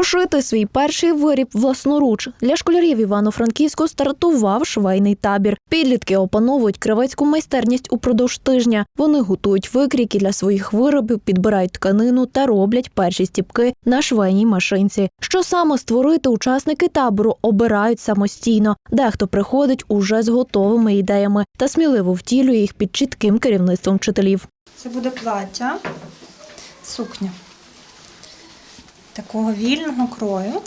Пошити свій перший виріб власноруч для школярів Івано-Франківську стартував швейний табір. Підлітки опановують кривецьку майстерність упродовж тижня. Вони готують викрійки для своїх виробів, підбирають тканину та роблять перші стіпки на швейній машинці. Що саме створити учасники табору обирають самостійно. Дехто приходить уже з готовими ідеями та сміливо втілює їх під чітким керівництвом вчителів. Це буде плаття, сукня такого вільного крою.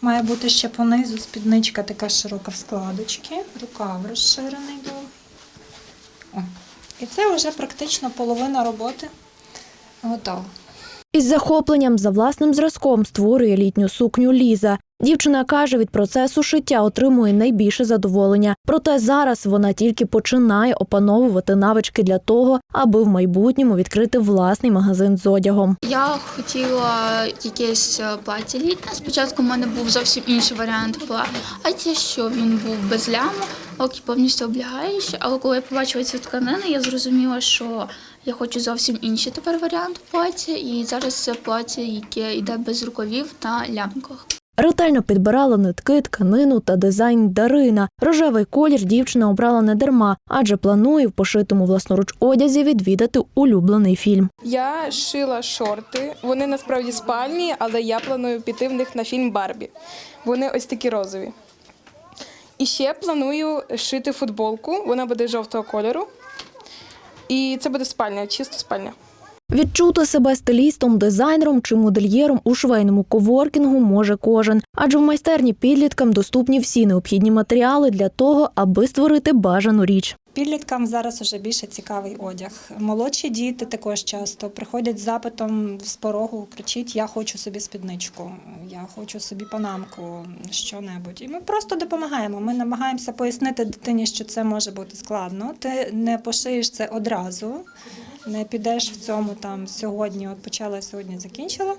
Має бути ще понизу спідничка така широка в складочки, рукав розширений довгий. О. І це вже практично половина роботи готова. Із захопленням за власним зразком створює літню сукню Ліза. Дівчина каже, від процесу шиття отримує найбільше задоволення. Проте зараз вона тільки починає опановувати навички для того, аби в майбутньому відкрити власний магазин з одягом. Я хотіла якесь е, плаття літнє. Спочатку в мене був зовсім інший варіант плаття, що він був без ляму, окей, повністю облягаючий. Але коли я побачила цю тканину, я зрозуміла, що я хочу зовсім інший тепер варіант плаття. І зараз це плаття, яке йде без рукавів та лямках. Ретельно підбирала нитки, тканину та дизайн Дарина. Рожевий колір дівчина обрала не дарма, адже планує в пошитому власноруч одязі відвідати улюблений фільм. Я шила шорти. Вони насправді спальні, але я планую піти в них на фільм Барбі. Вони ось такі розові. І ще планую шити футболку. Вона буде жовтого кольору. І це буде спальня, чисто спальня. Відчути себе стилістом, дизайнером чи модельєром у швейному коворкінгу може кожен, адже в майстерні підліткам доступні всі необхідні матеріали для того, аби створити бажану річ. Підліткам зараз вже більше цікавий одяг. Молодші діти також часто приходять з запитом з порогу, кричить: Я хочу собі спідничку, я хочу собі панамку, що-небудь. І ми просто допомагаємо. Ми намагаємося пояснити дитині, що це може бути складно. Ти не пошиєш це одразу, не підеш в цьому там сьогодні, от почала сьогодні, закінчила.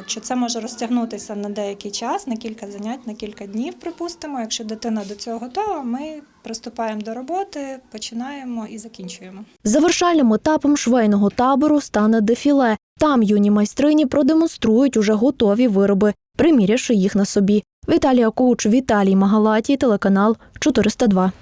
От, що це може розтягнутися на деякий час, на кілька занять, на кілька днів, припустимо. Якщо дитина до цього готова, ми приступаємо до роботи, починаємо і закінчуємо. Завершальним етапом швейного табору стане дефіле. Там юні майстрині продемонструють уже готові вироби, примірявши їх на собі. Віталія Коуч, Віталій Магалатій, телеканал 402.